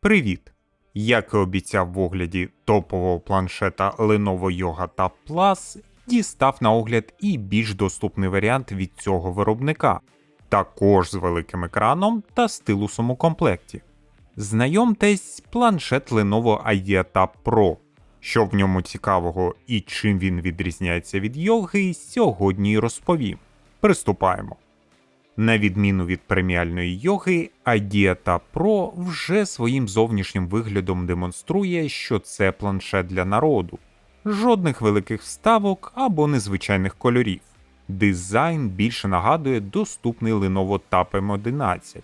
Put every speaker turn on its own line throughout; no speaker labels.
Привіт! Як і обіцяв в огляді топового планшета Lenovo Yoga Tab Plus, дістав на огляд і більш доступний варіант від цього виробника, також з великим екраном та стилусом у комплекті. Знайомтесь, планшет Lenovo IdeaTab Pro. Що в ньому цікавого і чим він відрізняється від йоги, сьогодні й розповім. Приступаємо. На відміну від преміальної йоги, IdeaTab Pro вже своїм зовнішнім виглядом демонструє, що це планшет для народу. Жодних великих вставок або незвичайних кольорів. Дизайн більше нагадує доступний Lenovo Tab M11.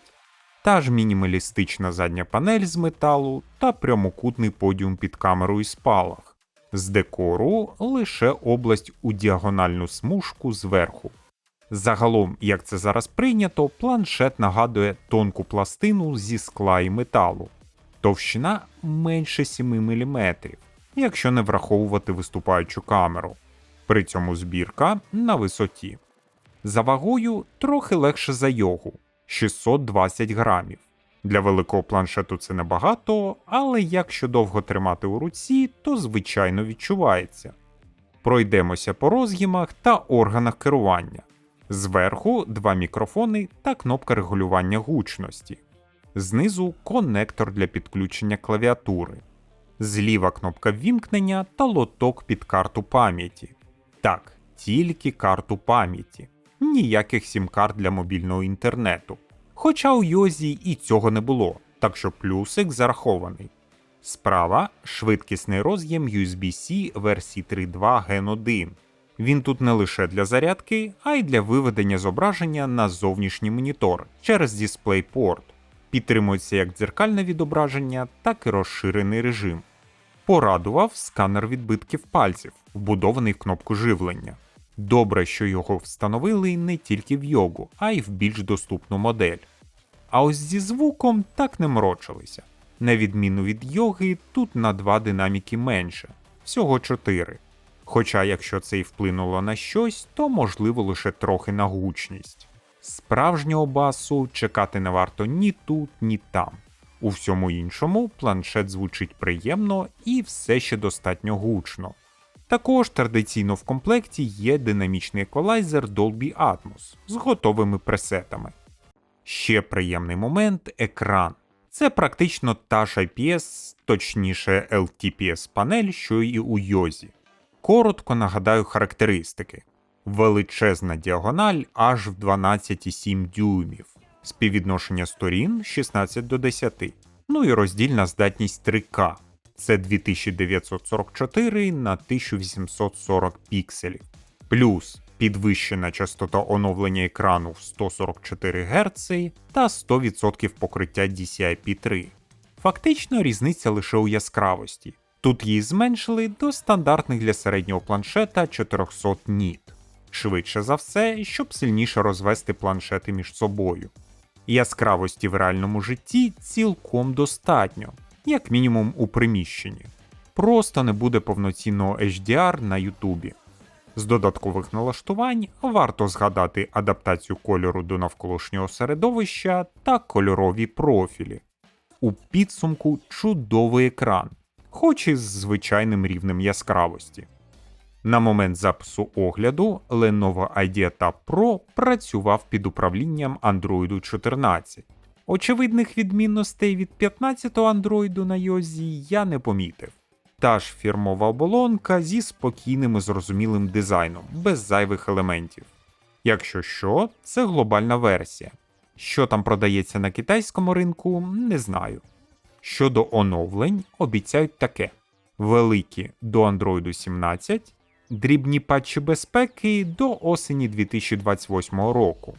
Та ж мінімалістична задня панель з металу та прямокутний подіум під камерою спалах. З декору лише область у діагональну смужку зверху. Загалом, як це зараз прийнято, планшет нагадує тонку пластину зі скла і металу. Товщина менше 7 мм, якщо не враховувати виступаючу камеру. При цьому збірка на висоті. За вагою трохи легше за йогу 620 грамів. Для великого планшету це небагато, але якщо довго тримати у руці, то звичайно відчувається. Пройдемося по роз'ємах та органах керування. Зверху два мікрофони та кнопка регулювання гучності. Знизу конектор для підключення клавіатури. Зліва кнопка ввімкнення та лоток під карту пам'яті. Так, тільки карту пам'яті, ніяких сім-карт для мобільного інтернету. Хоча у Йозі і цього не було, так що плюсик зарахований. Справа швидкісний роз'єм USB-C версії 3.2 Gen 1. Він тут не лише для зарядки, а й для виведення зображення на зовнішній монітор через DisplayPort. Підтримується як дзеркальне відображення, так і розширений режим. Порадував сканер відбитків пальців, вбудований в кнопку живлення. Добре, що його встановили не тільки в йогу, а й в більш доступну модель. А ось зі звуком так не морочилися. На відміну від йоги, тут на два динаміки менше, всього 4. Хоча, якщо це й вплинуло на щось, то можливо лише трохи на гучність. Справжнього басу чекати не варто ні тут, ні там. У всьому іншому планшет звучить приємно і все ще достатньо гучно. Також традиційно в комплекті є динамічний еквалайзер Dolby Atmos з готовими пресетами. Ще приємний момент екран. Це практично та ж IPS, точніше LTPS панель, що і у Йозі. Коротко нагадаю характеристики. Величезна діагональ аж в 12,7 дюймів, співвідношення сторін 16 до 10, ну і роздільна здатність 3К. Це 2944 на 1840 пікселів. Плюс підвищена частота оновлення екрану в 144 Гц та 100% покриття DCI-P3. Фактично різниця лише у яскравості. Тут її зменшили до стандартних для середнього планшета 400 ніт. Швидше за все, щоб сильніше розвести планшети між собою. Яскравості в реальному житті цілком достатньо, як мінімум у приміщенні. Просто не буде повноцінного HDR на Ютубі. З додаткових налаштувань варто згадати адаптацію кольору до навколишнього середовища та кольорові профілі. У підсумку чудовий екран, хоч і з звичайним рівнем яскравості. На момент запису огляду Lenovo IdeaTab Pro працював під управлінням Android 14. Очевидних відмінностей від 15-го Android на Йозі я не помітив. Та ж фірмова оболонка зі спокійним і зрозумілим дизайном, без зайвих елементів. Якщо що, це глобальна версія. Що там продається на китайському ринку, не знаю. Щодо оновлень, обіцяють таке: великі до Android 17, дрібні патчі безпеки до осені 2028 року.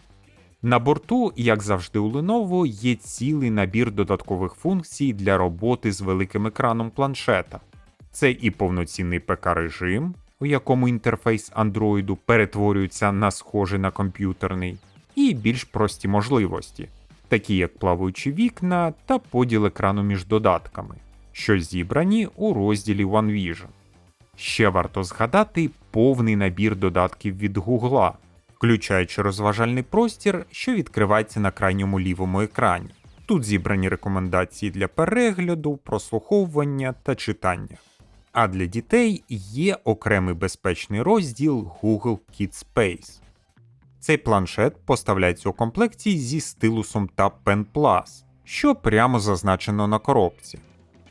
На борту, як завжди у Lenovo, є цілий набір додаткових функцій для роботи з великим екраном планшета. Це і повноцінний ПК-режим, у якому інтерфейс Android перетворюється на схожий на комп'ютерний, і більш прості можливості, такі як плаваючі вікна та поділ екрану між додатками, що зібрані у розділі OneVision. Ще варто згадати повний набір додатків від Google, включаючи розважальний простір, що відкривається на крайньому лівому екрані. Тут зібрані рекомендації для перегляду, прослуховування та читання. А для дітей є окремий безпечний розділ Google Kids Space. Цей планшет поставляється у комплекті зі стилусом та Pen Plus, що прямо зазначено на коробці.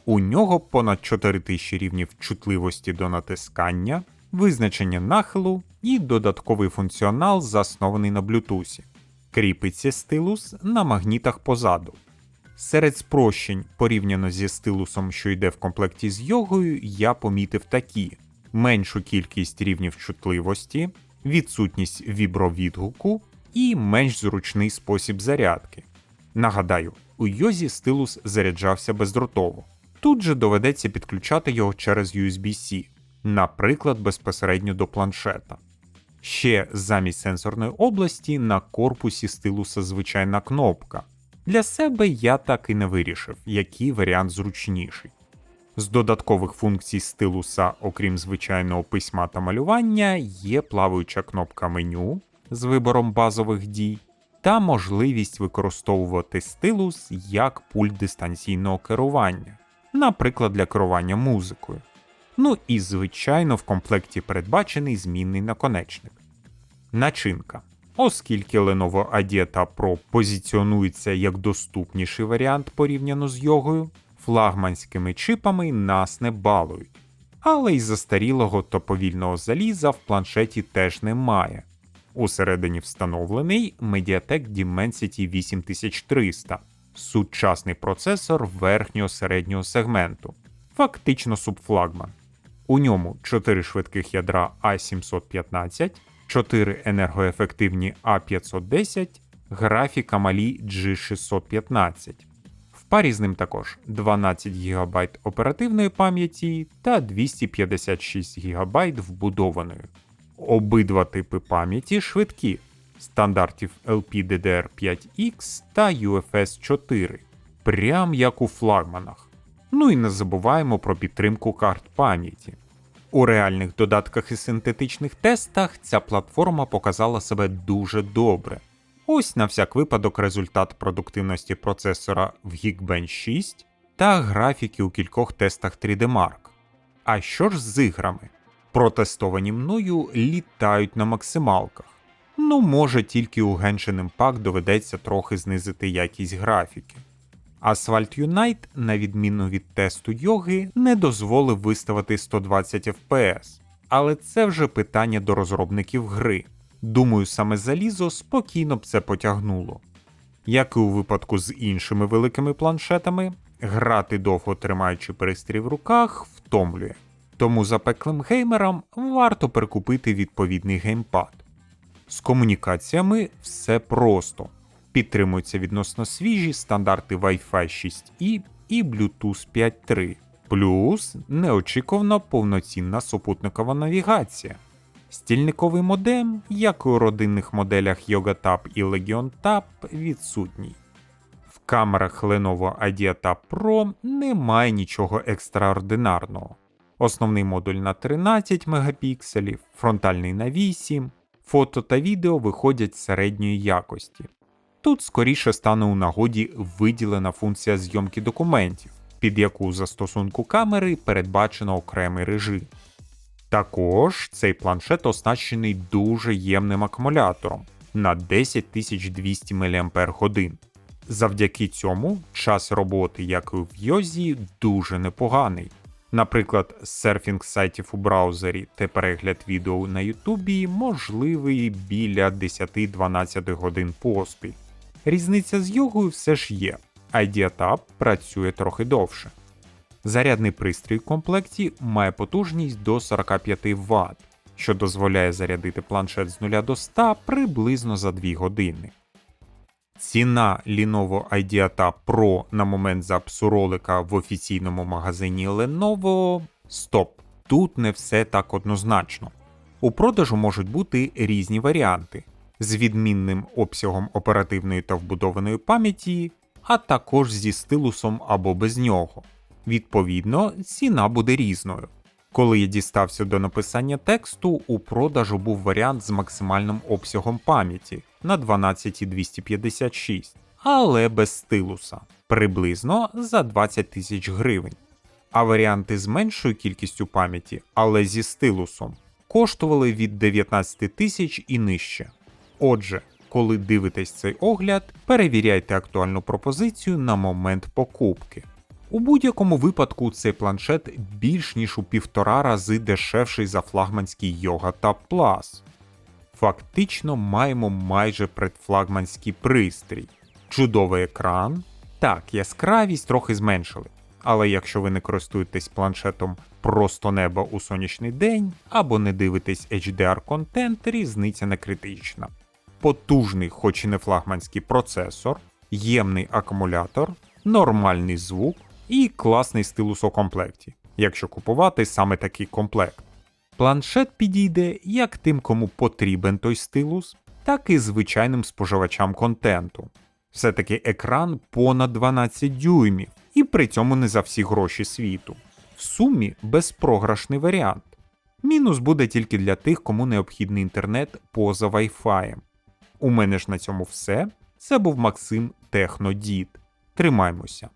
У нього понад 4000 рівнів чутливості до натискання, визначення нахилу і додатковий функціонал, заснований на Bluetooth. Кріпиться стилус на магнітах позаду. Серед спрощень, порівняно зі стилусом, що йде в комплекті з йогою, я помітив такі: меншу кількість рівнів чутливості, відсутність вібровідгуку і менш зручний спосіб зарядки. Нагадаю, у йозі стилус заряджався бездротово. Тут же доведеться підключати його через USB-C, наприклад, безпосередньо до планшета. Ще замість сенсорної області на корпусі стилуса звичайна кнопка. Для себе я так і не вирішив, який варіант зручніший. З додаткових функцій стилуса, окрім звичайного письма та малювання, є плаваюча кнопка меню з вибором базових дій та можливість використовувати стилус як пульт дистанційного керування, наприклад, для керування музикою. Ну і, звичайно, в комплекті передбачений змінний наконечник. Начинка. Оскільки Lenovo Adieta Pro позиціонується як доступніший варіант порівняно з йогою, флагманськими чипами нас не балують. Але й застарілого та повільного заліза в планшеті теж немає. Усередині встановлений Mediatek Dimensity 8300, сучасний процесор верхнього середнього сегменту, фактично субфлагман. У ньому 4 швидких ядра A715, 4 енергоефективні A510, графіка малі G615. Парі з ним також 12 ГБ оперативної пам'яті та 256 ГБ вбудованої. Обидва типи пам'яті швидкі стандартів LPDDR5X та UFS 4, прям як у флагманах. Ну і не забуваємо про підтримку карт пам'яті. У реальних додатках і синтетичних тестах ця платформа показала себе дуже добре. Ось на всяк випадок результат продуктивності процесора в Geekbench 6 та графіки у кількох тестах 3D Mark. А що ж з іграми? Протестовані мною літають на максималках. Ну, може, тільки у Genshin Impact доведеться трохи знизити якість графіки. Asphalt Unite, на відміну від тесту йоги, не дозволив виставити 120 FPS, але це вже питання до розробників гри. Думаю, саме залізо спокійно б це потягнуло. Як і у випадку з іншими великими планшетами, грати довго тримаючи пристрій в руках втомлює. Тому запеклим геймерам варто прикупити відповідний геймпад. З комунікаціями все просто. Підтримуються відносно свіжі стандарти Wi-Fi 6E і Bluetooth 5.3, плюс неочікувано повноцінна супутникова навігація. Стільниковий модем, як і у родинних моделях YogaTab і Legion Tab, відсутній. В камерах Lenovo Ideata Pro немає нічого екстраординарного. Основний модуль на 13 мегапікселів, фронтальний на 8, фото та відео виходять середньої якості. Тут скоріше стане у нагоді виділена функція зйомки документів, під яку застосунку камери передбачено окремий режим. Також цей планшет оснащений дуже ємним акумулятором на 10200 мАч. Завдяки цьому час роботи, як і в Йозі, дуже непоганий. Наприклад, серфінг сайтів у браузері та перегляд відео на Ютубі можливий біля 10-12 годин поспіль. Різниця з йогою все ж є, IdeaTab працює трохи довше. Зарядний пристрій в комплекті має потужність до 45 Вт, що дозволяє зарядити планшет з 0 до 100 приблизно за 2 години. Ціна Lenovo IdeaTab Pro на момент запису ролика в офіційному магазині Lenovo Стоп. Тут не все так однозначно. У продажу можуть бути різні варіанти з відмінним обсягом оперативної та вбудованої пам'яті, а також зі стилусом або без нього. Відповідно, ціна буде різною. Коли я дістався до написання тексту, у продажу був варіант з максимальним обсягом пам'яті на 12256, але без стилуса, приблизно за 20 тисяч гривень. А варіанти з меншою кількістю пам'яті, але зі стилусом, коштували від 19 тисяч і нижче. Отже, коли дивитесь цей огляд, перевіряйте актуальну пропозицію на момент покупки. У будь-якому випадку цей планшет більш ніж у півтора рази дешевший за флагманський Yoga Tab Plus. Фактично маємо майже предфлагманський пристрій, чудовий екран. Так, яскравість трохи зменшили, але якщо ви не користуєтесь планшетом просто неба у сонячний день або не дивитесь HDR контент, різниця не критична. Потужний, хоч і не флагманський процесор, ємний акумулятор, нормальний звук і класний стилус у комплекті, якщо купувати саме такий комплект. Планшет підійде як тим, кому потрібен той стилус, так і звичайним споживачам контенту. Все-таки екран понад 12 дюймів, і при цьому не за всі гроші світу. В сумі безпрограшний варіант. Мінус буде тільки для тих, кому необхідний інтернет поза Wi-Fi. У мене ж на цьому все. Це був Максим Технодід. Тримаймося.